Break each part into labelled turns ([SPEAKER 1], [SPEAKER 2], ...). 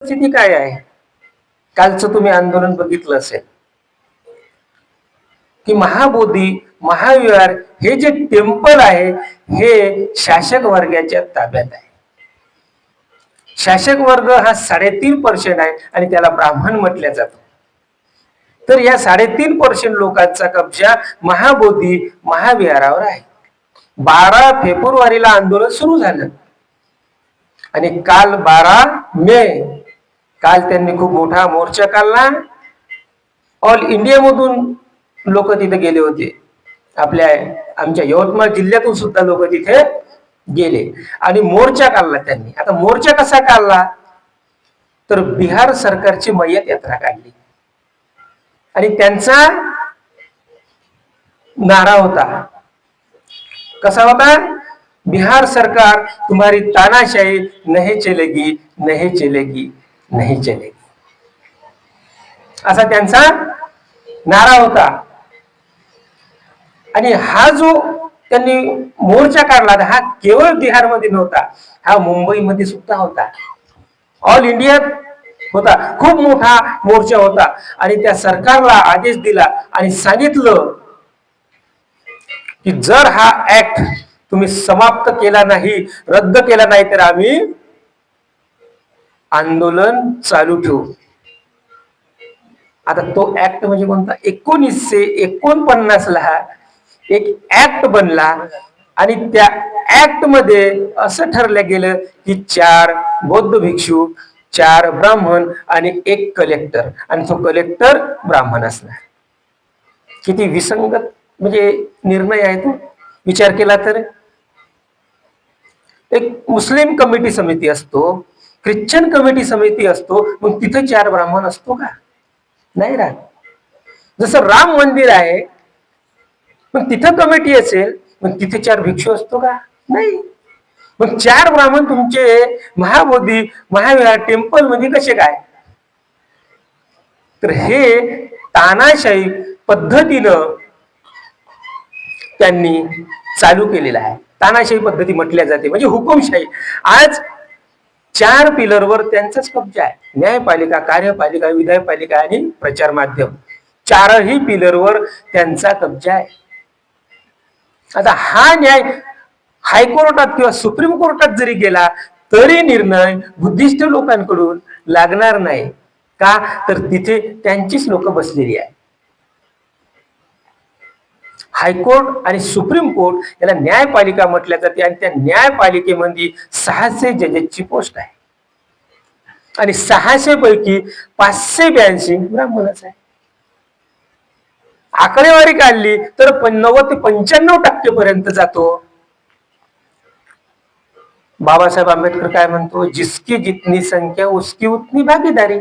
[SPEAKER 1] परिस्थिती काय आहे? कालचं तुम्ही आंदोलन बघितलं असेल. की महाबोधी महाविहार हे जे टेम्पल आहे हे शासक वर्गाच्या ताब्यात आहे. शासक वर्ग हा साडेतीन पर्सेंट आहे आणि त्याला ब्राह्मण म्हटल्या जातो. तर या साडेतीन पर्सेंट लोकांचा कब्जा महाबोधी महाविहारावर आहे. बारा फेब्रुवारीला आंदोलन सुरू झालं. आणि काल बारा मे काल त्यांनी खूप मोठा मोर्चा काढला. ऑल इंडिया मधून लोक तिथे गेले होते. आपल्या आमच्या यवतमाळ जिल्ह्यातून सुद्धा लोक तिथे गेले. आणि मोर्चा काढला त्यांनी. आता मोर्चा कसा काढला? तर बिहार सरकारची मय्यत यात्रा काढली. आणि त्यांचा नारा होता. कसा होता? बिहार सरकार तुम्हारी तानाशाही नहीं चलेगी नहीं चलेगी. नहीं चलेगी असा त्यांचा नारा होता. आणि हा जो त्यांनी मोर्चा काढला हा केवळ बिहारमध्ये नव्हता हा मुंबईमध्ये सुद्धा होता. ऑल इंडियात होता. खूप मोठा मोर्चा होता. आणि त्या सरकारला आदेश दिला आणि सांगितलं की जर हा ऍक्ट तुम्ही समाप्त केला नाही रद्द केला नाही तर आम्ही आंदोलन चालू ठेवू. आता तो ऍक्ट म्हणजे कोणता? एकोणीसशे एकोणपन्नास ला एक ऍक्ट बनला आणि त्या ऍक्टमध्ये असं ठरलं गेलं की चार बौद्ध भिक्षू चार ब्राह्मण आणि एक कलेक्टर आणि तो कलेक्टर ब्राह्मण असणार. किती विसंगत म्हणजे निर्णय आहे तो. विचार केला तर. एक मुस्लिम कमिटी समिती असतो. ख्रिश्चन कमिटी समिती असतो मग तिथे चार ब्राह्मण असतो का? नाही राहत. जसं राम मंदिर आहे मग तिथं कमिटी असेल मग तिथे चार भिक्षू असतो का? नाही. मग चार ब्राह्मण तुमचे महाबोधी महाविहार टेम्पलमध्ये कसे काय? तर हे तानाशाही पद्धतीनं त्यांनी चालू केलेलं आहे. तानाशाही पद्धती म्हटल्या जाते. म्हणजे हुकुमशाही. आज चार पिलरवर त्यांचाच कब्जा आहे. न्यायपालिका कार्यपालिका विधायपालिका आणि प्रचार माध्यम. चारही पिलरवर त्यांचा कब्जा आहे. आता हा न्याय हायकोर्टात किंवा सुप्रीम कोर्टात जरी गेला तरी निर्णय बुद्धिस्ट लोकांकडून लागणार नाही. का? तर तिथे त्यांचीच लोक बसलेली आहे हायकोर्ट आणि सुप्रीम कोर्ट याला न्यायपालिका म्हटल्या जाते आणि त्या न्यायपालिकेमध्ये सहाशे जजेसची पोस्ट आहे. आणि सहाशे पैकी पाचशे ब्याऐंशी ब्राह्मणच आहे. आकडेवारी काढली तर नव्वद ते पंच्याण्णव टक्के पर्यंत जातो. बाबासाहेब आंबेडकर काय म्हणतो? जिसकी जितनी संख्या उसकी उतनी भागीदारी.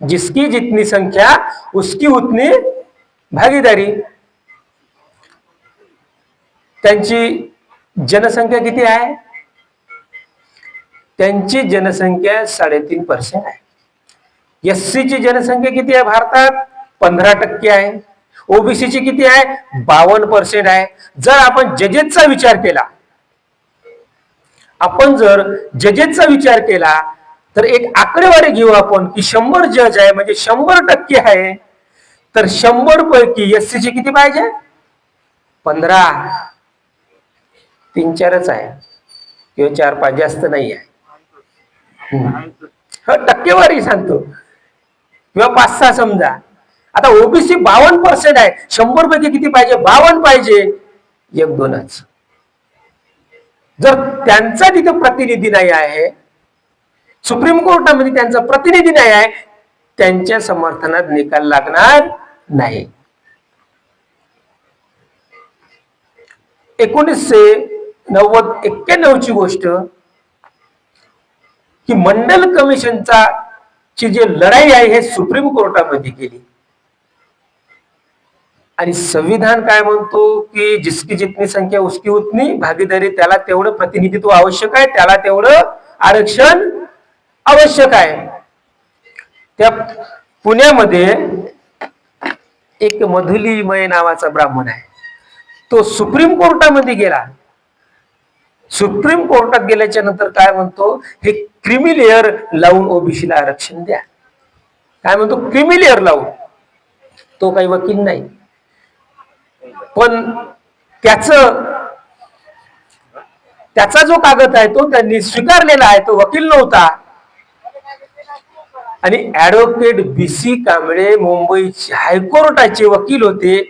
[SPEAKER 1] जिसकी जितनी संख्या उसकी उतनी भागीदारी. त्यांची जनसंख्या किती आहे? त्यांची जनसंख्या साडेतीन पर्सेंट आहे. एस ची जनसंख्या किती आहे भारतात? पंधरा टक्के आहे. ओबीसीची किती आहे? बावन्न पर्सेंट आहे. जर आपण जजेसचा विचार केला आपण जर जजेसचा विचार केला तर एक आकडेवारी घेऊ आपण की शंभर जज आहे म्हणजे शंभर टक्के आहे. तर शंभर पैकी एस ची किती पाहिजे? पंधरा. तीन चारच आहे. किंवा चार पाच जास्त नाही आहे हो टक्केवारी सांगतो. किंवा पाच सहा समजा. आता ओबीसी बावन्न पर्सेंट आहे. शंभर पैकी किती पाहिजे? बावन्न पाहिजे. एक दोनच. जर त्यांचा तिथे प्रतिनिधी नाही आहे सुप्रीम कोर्टामध्ये त्यांचा प्रतिनिधी नाही आहे त्यांच्या समर्थनात निकाल लागणार नाही. एकोणीसशे नव्वद एक्क्याण्णव ची गोष्ट की मंडल कमिशनचा ची जी लढाई आहे हे सुप्रीम कोर्टामध्ये गेली आणि संविधान काय म्हणतो की जिसकी जितनी संख्या उसकी उतनी भागीदारी त्याला तेवढं प्रतिनिधित्व आवश्यक आहे त्याला तेवढं आरक्षण आवश्यक आहे. त्या पुण्यामध्ये एक मधुलीमय नावाचा ब्राह्मण आहे. तो सुप्रीम कोर्टामध्ये गेला. सुप्रीम कोर्टात गेल्याच्यानंतर काय म्हणतो? हे क्रिमी लेअर लावून ओबीसीला आरक्षण द्या. काय म्हणतो? क्रिमी लेअर लावून. तो काही वकील नाही. पण त्याच त्याचा जो कागद आहे तो त्यांनी स्वीकारलेला आहे. तो वकील नव्हता. आणि ऍडव्होकेट बी सी कांबळे मुंबईचे हायकोर्टाचे वकील होते.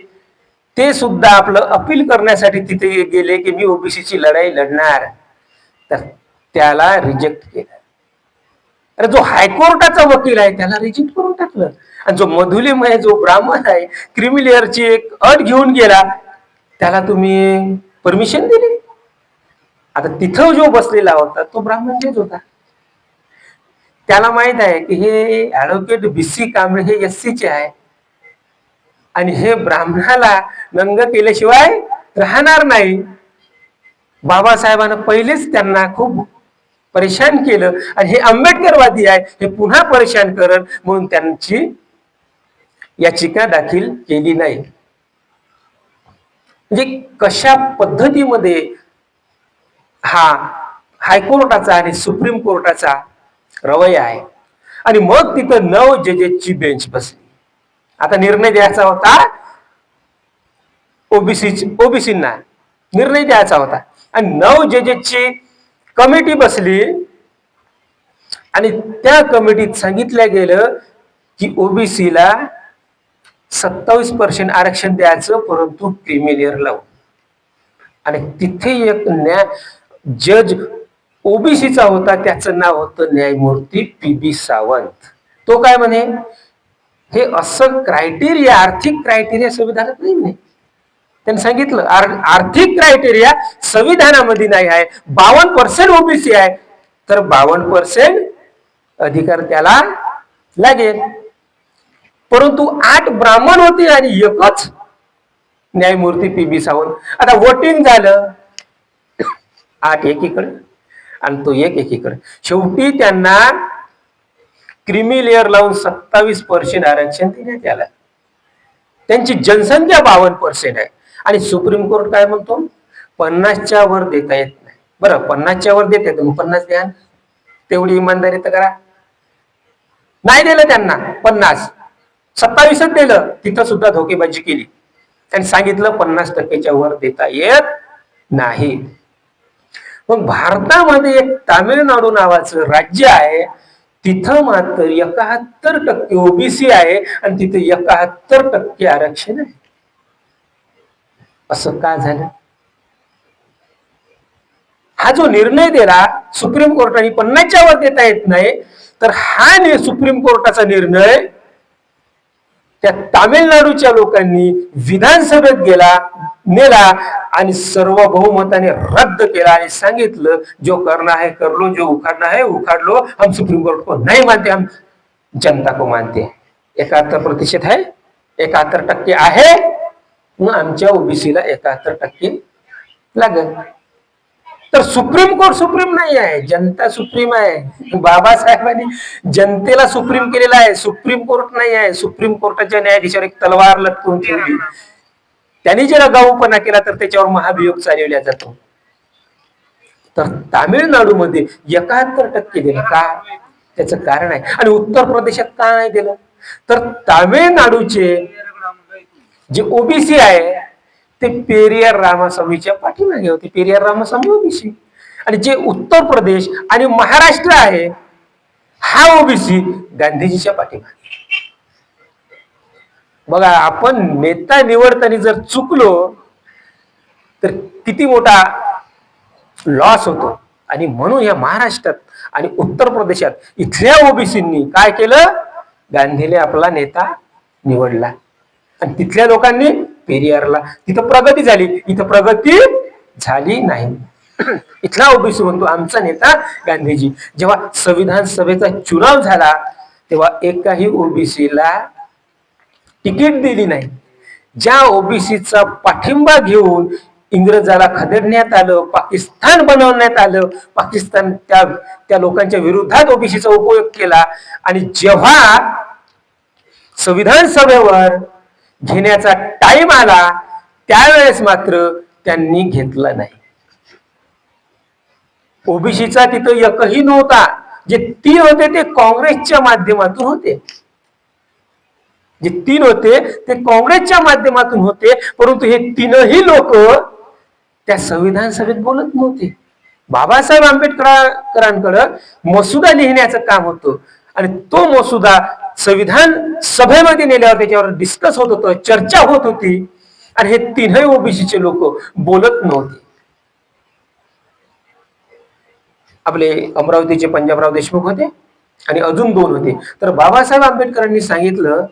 [SPEAKER 1] ते सुद्धा आपलं अपील करण्यासाठी तिथे गेले की मी ओबीसीची लढाई लढणार. तर त्याला रिजेक्ट केलं. अरे जो हायकोर्टाचा वकील आहे त्याला रिजेक्ट करून टाकलं. आणि जो मधुलिमय जो ब्राह्मण आहे क्रिमिलेअरची एक अट घेऊन गेला त्याला तुम्ही परमिशन दिली? आता तिथं जो बसलेला होता तो ब्राह्मण तेच होता. त्याला माहीत आहे की हे ऍडव्होकेट बी सी कांबळे हे एस चे आहे. आणि हे ब्राह्मणाला नंग केल्याशिवाय राहणार नाही. बाबासाहेबांना पहिलेच त्यांना खूप परेशान केलं. आणि हे आंबेडकरवादी आहे हे पुन्हा परेशान करत म्हणून त्यांची याचिका दाखल केली नाही. म्हणजे कशा पद्धतीमध्ये हा हायकोर्टाचा आणि सुप्रीम कोर्टाचा रवैया आहे. आणि मग तिथं नऊ जजेसची बेंच बसली. आता निर्णय द्यायचा होता. ओबीसी ओबीसींना निर्णय द्यायचा होता. आणि नऊ जजेसची कमिटी बसली. आणि त्या कमिटीत सांगितलं गेलं की ओबीसीला सत्तावीस पर्सेंट आरक्षण द्यायचं परंतु क्रिमिनियर लावून आणि तिथे एक न्याय जज ओबीसीचा होता त्याचं नाव होतं न्यायमूर्ती पी बी सावंत. तो काय म्हणे? हे असं क्रायटेरिया आर्थिक क्रायटेरिया संविधानात नाही म्हणे. त्यांनी सांगितलं आर- आर्थिक क्रायटेरिया संविधानामध्ये नाही आहे. बावन्न पर्सेंट ओबीसी आहे. तर बावन्न पर्सेंट अधिकार त्याला लागेल. परंतु आठ ब्राह्मण होते आणि एकच न्यायमूर्ती पी बी सावंत. आता वोटिंग झालं. आठ एकीकडे. आणि तो एक एकीकडे. शेवटी त्यांना क्रिमी लेअर लावून सत्तावीस पर्सेंट आरक्षण देण्यात आलं. त्यांची जनसंख्या बावन्न पर्सेंट आहे. आणि सुप्रीम कोर्ट काय म्हणतो? पन्नासच्या वर देता येत नाही. बरं पन्नासच्या वर देते तुम्ही पन्नास द्या. तेवढी इमानदारी तर करा. नाही दिलं त्यांना. पन्नास. सत्तावीसच दिलं. तिथं सुद्धा धोकेबाजी केली. आणि सांगितलं पन्नास टक्केच्या वर देता येत नाही. मग भारतामध्ये एक तामिळनाडू नावाचं राज्य आहे. तिथं मात्र एकाहत्तर टक्के ओबीसी आहे आणि तिथे एकाहत्तर टक्के आरक्षण आहे. असं का झालं? हा जो निर्णय दिला सुप्रीम कोर्टाने पन्नासच्या वर देता येत नाही तर हा सुप्रीम कोर्टाचा निर्णय त्या तामिळनाडूच्या लोकांनी विधानसभेत गेला नेला आणि सर्व बहुमताने रद्द केला आणि सांगितलं जो करना है कर लो जो उखाड़ना है उखाड़ लो हम सुप्रीम कोर्ट को नाही मानते हम जनता को मानते. एकाहत्तर प्रतिशत है एकाहत्तर टक्के आहे. मग आमच्या ओबीसीला एकाहत्तर टक्के लागेल. तर सुप्रीम कोर्ट सुप्रीम नाही आहे. जनता सुप्रीम आहे. बाबासाहेबांनी जनतेला सुप्रीम केलेला आहे. सुप्रीम कोर्ट नाही आहे. सुप्रीम कोर्टाच्या न्यायाधीशावर एक तलवार लटकून ठेवली. त्यांनी जर अगाऊपणा केला तर त्याच्यावर महाभियोग चालवला जातो. तर तामिळनाडूमध्ये एकाहत्तर टक्के दिलं. का? त्याचं कारण आहे. आणि उत्तर प्रदेशात का नाही दिलं? तर तामिळनाडूचे जे ओबीसी आहे ते पेरियार रामास्वामीच्या पाठीमागे होते पेरियार रामास्वामी ओबीसी. आणि जे उत्तर प्रदेश आणि महाराष्ट्र आहे हा ओबीसी गांधीजीच्या पाठीमागे. बघा आपण नेता निवडताना जर चुकलो तर किती मोठा लॉस होतो. आणि म्हणून या महाराष्ट्रात आणि उत्तर प्रदेशात इथल्या ओबीसींनी काय केलं? गांधीने आपला नेता निवडला. आणि तिथल्या लोकांनी पेरियारला. तिथं प्रगती झाली. इथं प्रगती झाली नाही. इथला ओबीसी म्हणतो आमचा नेता गांधीजी. जेव्हा संविधान सभेचा चुनाव झाला तेव्हा एकाही ओबीसीला तिकीट दिली नाही. ज्या ओबीसीचा पाठिंबा घेऊन इंग्रजाला खदेडण्यात आलं पाकिस्तान बनवण्यात आलं पाकिस्तान त्या त्या लोकांच्या विरोधात ओबीसीचा उपयोग केला आणि जेव्हा संविधान सभेवर घेण्याचा टाइम आला त्यावेळेस मात्र त्यांनी घेतला नाही. ओबीसीचा तिथं एकही नव्हता जे तीन होते ते काँग्रेसच्या माध्यमातून होते. जे तीन होते ते काँग्रेसच्या माध्यमातून होते परंतु हे तीनही लोक त्या संविधान सभेत बोलत नव्हते. बाबासाहेब आंबेडकरांकडं मसुदा लिहिण्याचं काम होतं आणि तो मसुदा संविधान सभेमध्ये नेल्यावर त्याच्यावर डिस्कस होत होतं चर्चा होत होती. आणि हे तीनही ओबीसीचे लोक बोलत नव्हते. आपले अमरावतीचे पंजाबराव देशमुख होते आणि अजून दोन होते. तर बाबासाहेब आंबेडकरांनी सांगितलं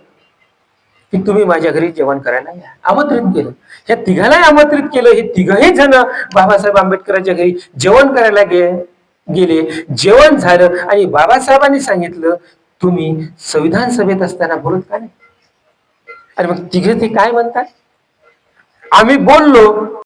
[SPEAKER 1] की तुम्ही माझ्या घरी जेवण करायला या. आमंत्रित केलं. ह्या तिघालाही आमंत्रित केलं. हे तिघही जण बाबासाहेब आंबेडकरांच्या घरी जेवण करायला गे गेले. जेवण झालं आणि बाबासाहेबांनी सांगितलं तुम्ही संविधान सभेत असताना बोलत का नाही? आणि मग तिघे ते काय म्हणतात? आम्ही बोललो